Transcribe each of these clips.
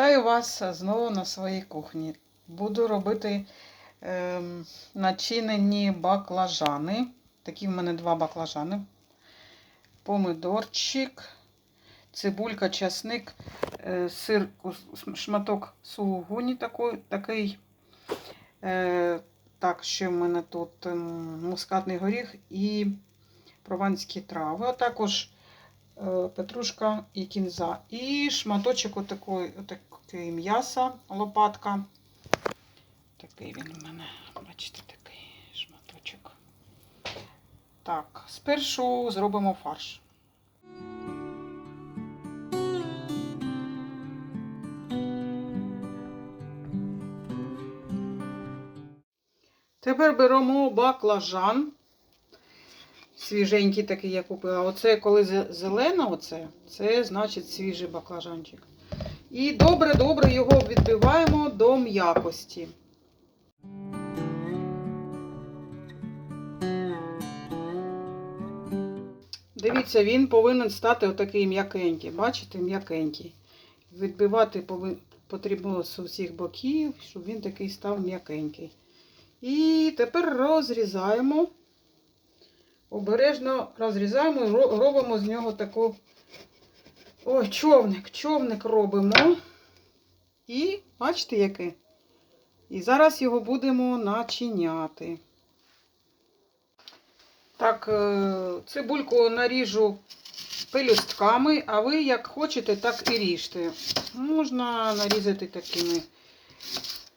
Вітаю вас знову на своїй кухні. Буду робити ем, начинені баклажани. Такі в мене два баклажани. Помидорчик, цибулька, часник, е, сир, шматок сулугуні такий. такий. Е, так, ще в мене тут ем, мускатний горіх і прованські трави. А також е, петрушка і кінза. І шматочок отакої, отакої м'яса, лопатка. Такий він у мене, бачите, такий шматочок. Так, спершу зробимо фарш. Тепер беремо баклажан. Свіженький такий я купила. Оце коли зе- зелена, оце, це значить свіжий баклажанчик. І добре-добре його відбиваємо до м'якості. Дивіться, він повинен стати отакий м'якенький. Бачите, м'якенький. Відбивати потрібно з усіх боків, щоб він такий став м'якенький. І тепер розрізаємо. Обережно розрізаємо робимо з нього таку. Ой, човник, човник робимо. І бачите, який? І зараз його будемо начиняти. Так, е, цибульку наріжу пелюстками, а ви як хочете, так і ріжте. Можна нарізати такими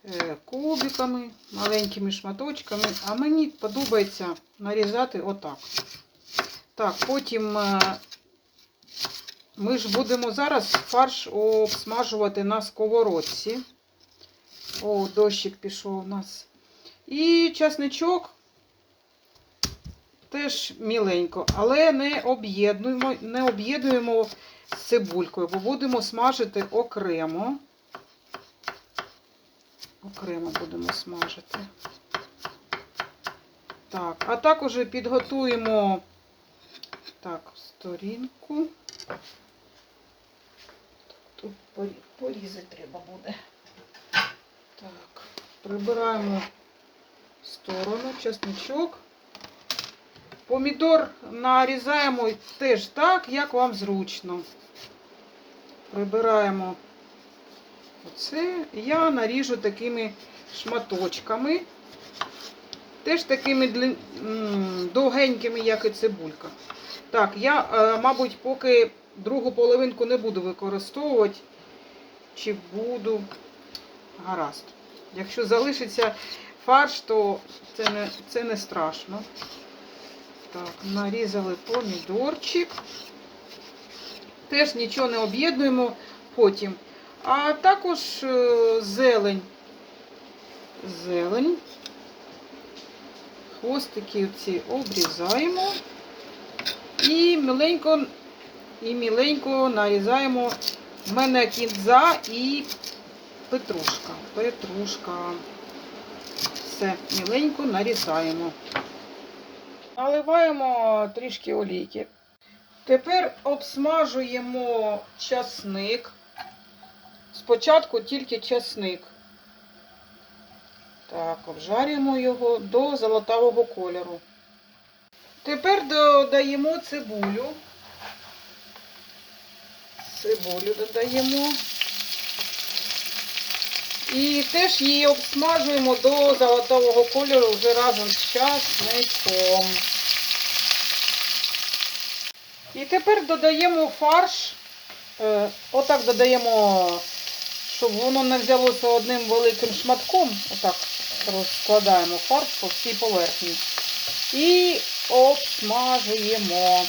е, кубиками, маленькими шматочками, а мені подобається нарізати отак. Так, потім е, ми ж будемо зараз фарш обсмажувати на сковородці. О, дощик пішов у нас. І часничок теж міленько, але не об'єднуємо, не об'єднуємо з цибулькою, бо будемо смажити окремо. Окремо будемо смажити. Так, а також підготуємо так, сторінку. Тут порі- порізати треба буде. Так, прибираємо в сторону чесничок. Помідор нарізаємо теж так, як вам зручно. Прибираємо оце. Я наріжу такими шматочками. Теж такими довгенькими, як і цибулька. Так, я, е, мабуть, поки другу половинку не буду використовувати. Чи буду. Гаразд. Якщо залишиться фарш, то це не, це не страшно. Так, нарізали помідорчик. Теж нічого не об'єднуємо потім. А також е, зелень. Зелень. Хвостики ці обрізаємо. І міленько, і міленько нарізаємо. В мене кінза і петрушка. Петрушка. Все, міленько нарізаємо. Наливаємо трішки олійки. Тепер обсмажуємо часник. Спочатку тільки часник. Так, обжарюємо його до золотавого кольору. Тепер додаємо цибулю. Цибулю додаємо. І теж її обсмажуємо до золотавого кольору вже разом з часником. І тепер додаємо фарш. Е, Отак додаємо, щоб воно не взялося одним великим шматком. Отак розкладаємо фарш по всій поверхні. І обсмажуємо.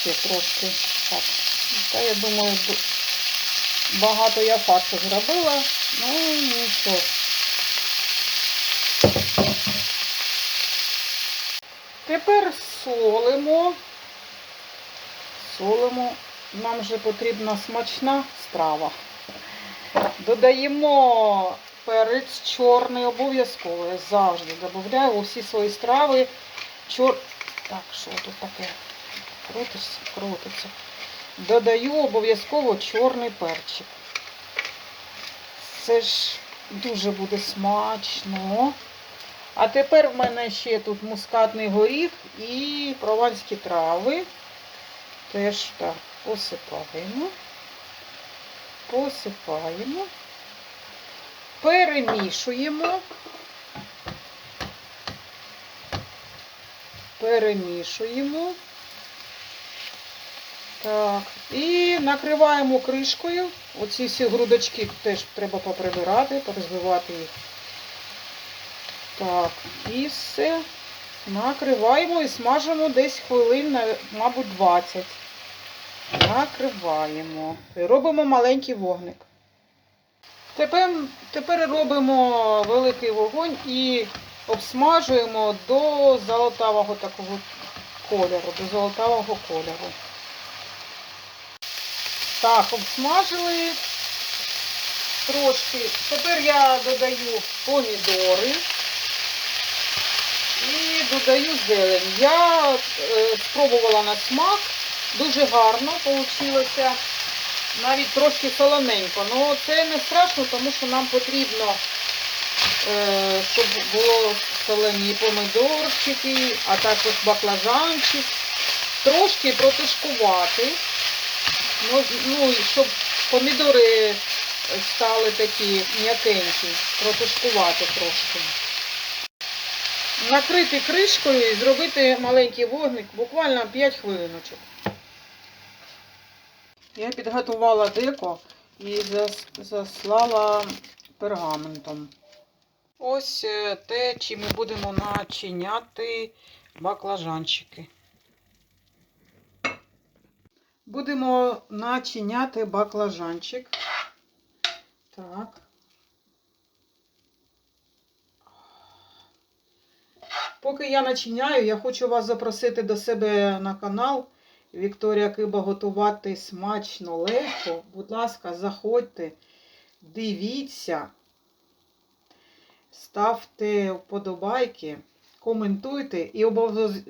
Ще трошки. Так. Та я думаю, багато я фаршу зробила. Ну нічого. Тепер солимо. Солимо. Нам вже потрібна смачна страва. Додаємо перець чорний, обов'язково. Я завжди додаю у всі свої страви. Чор... Так, що тут таке? Крутиться, крутиться. Додаю обов'язково чорний перчик. Це ж дуже буде смачно. А тепер в мене ще тут мускатний горіх і прованські трави. Теж так посипаємо. Посипаємо. Перемішуємо. Перемішуємо. Так. І накриваємо кришкою. Оці всі грудочки теж треба поприбирати, порозбивати їх. Так, і все. Накриваємо і смажимо десь хвилин, мабуть, 20. Накриваємо. І робимо маленький вогник. Тепер, тепер робимо великий вогонь і обсмажуємо до золотавого такого кольору, до золотавого кольору. Так, обсмажили трошки. Тепер я додаю помідори і додаю зелень. Я е, спробувала на смак, дуже гарно вийшло. Навіть трошки солоненько. Ну це не страшно, тому що нам потрібно, е, щоб було солені помидорчики, а також баклажанчик. Трошки протушкувати. Ну, ну, щоб помідори стали такі м'якенькі, протушкувати трошки. Накрити кришкою і зробити маленький вогник, буквально 5 хвилиночок. Я підготувала деко і заслала пергаментом. Ось е, те, чим ми будемо начиняти баклажанчики. Будемо начиняти баклажанчик. Так. Поки я начиняю, я хочу вас запросити до себе на канал. Вікторія Киба готувати смачно, легко. Будь ласка, заходьте, дивіться, ставте вподобайки, коментуйте і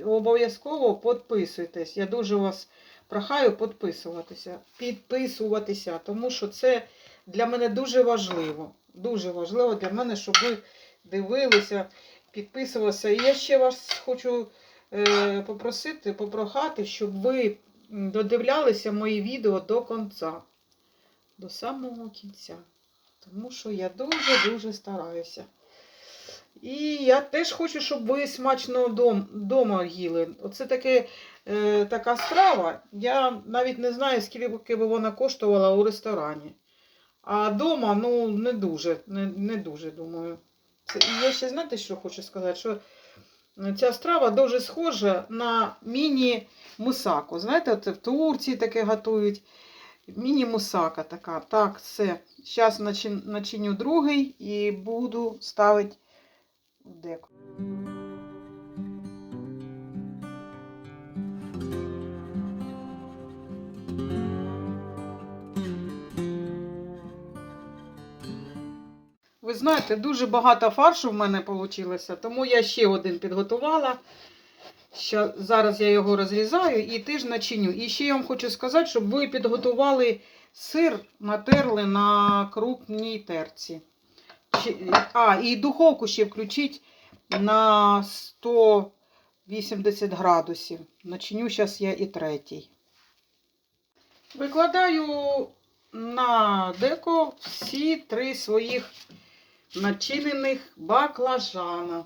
обов'язково підписуйтесь. Я дуже вас прохаю підписуватися, підписуватися, тому що це для мене дуже важливо. Дуже важливо для мене, щоб ви дивилися, підписувалися. І я ще вас хочу е, попросити, попрохати, щоб ви додивлялися мої відео до кінця, до самого кінця. Тому що я дуже-дуже стараюся. І я теж хочу, щоб ви смачно вдома їли. Оце таке, е, така страва. Я навіть не знаю, скільки б вона коштувала у ресторані. А вдома, ну, не дуже, не, не дуже, думаю. Це, я ще знаєте, що хочу сказати? Що ця страва дуже схожа на міні-мусаку. Знаєте, от в Турції таке готують. Міні-мусака така. Так, все. Зараз начиню другий і буду ставити деко. Ви знаєте, дуже багато фаршу в мене вийшло, тому я ще один підготувала. Що зараз я його розрізаю і теж начиню. І ще я вам хочу сказати, щоб ви підготували сир, натерли на крупній терці. А, і духовку ще включіть на 180 градусів. Начиню зараз я і третій. Викладаю на деко всі три своїх начинених баклажана.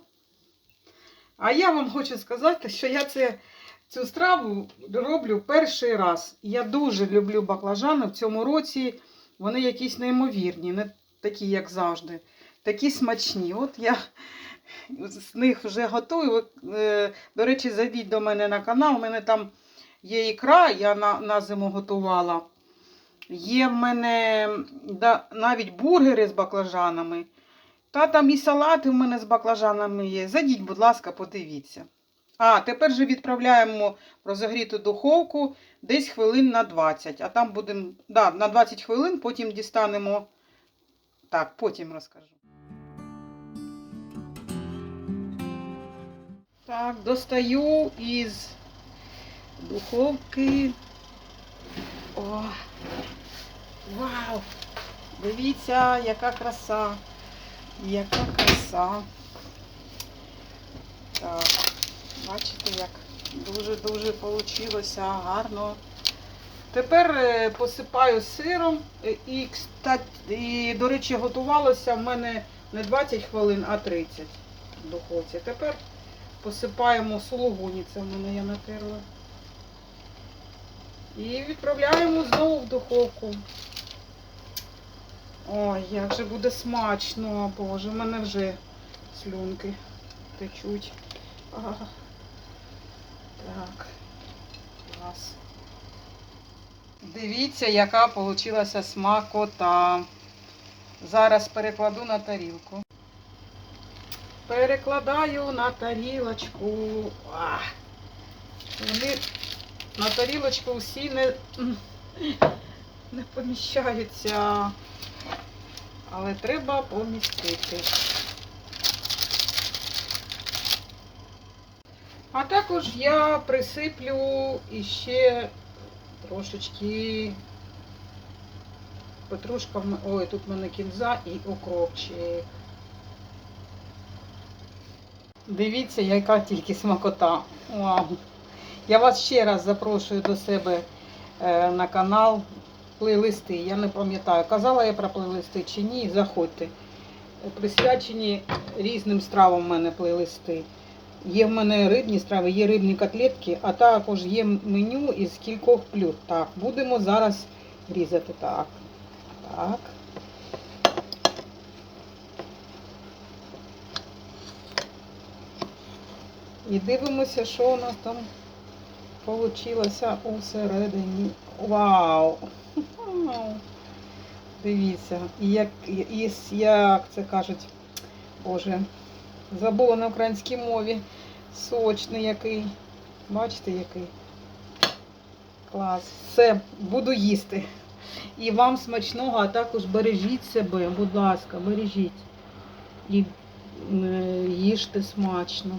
А я вам хочу сказати, що я це, цю страву роблю перший раз. Я дуже люблю баклажани в цьому році. Вони якісь неймовірні, не такі, як завжди. Такі смачні. От я з них вже готую. Е, До речі, зайдіть до мене на канал. У мене там є ікра, я на, на зиму готувала. Є в мене да, навіть бургери з баклажанами. Та там і салати в мене з баклажанами є. Зайдіть, будь ласка, подивіться. А, тепер же відправляємо в розогріту духовку десь хвилин на 20. А там будемо, да, на 20 хвилин, потім дістанемо. Так, потім розкажу. Так, достаю із духовки О, вау! Дивіться, яка краса. Яка краса. Так, бачите, як дуже-дуже вийшло гарно. Тепер е, посипаю сиром. Е, І, і, до речі, готувалося в мене не 20 хвилин, а 30 в духовці. Тепер посипаємо сулугуні, це в мене я натерла. І відправляємо знову в духовку. Ой, як же буде смачно, боже, в мене вже слюнки течуть. Ага. Так. Клас. Дивіться, яка вийшла смакота. Зараз перекладу на тарілку. Перекладаю на тарілочку. А, вони на тарілочку всі не, не поміщаються. Але треба помістити. А також я присиплю іще трошечки петрушка, в м- ой, тут в мене кінза і укропчик. Дивіться, яка тільки смакота. Вау. Я вас ще раз запрошую до себе е, на канал плейлисти. Я не пам'ятаю, казала я про плейлисти чи ні. Заходьте. Присвячені різним стравам в мене плейлисти. Є в мене рибні страви, є рибні котлетки, а також є меню із кількох блюд. Так, будемо зараз різати. Так. Так. І дивимося, що у нас там вийшло усередині. Вау! Дивіться, як, як це кажуть, боже, забула на українській мові. Сочний який. Бачите, який? Клас. Все, буду їсти. І вам смачного, а також бережіть себе, будь ласка, бережіть. І е, їжте смачно.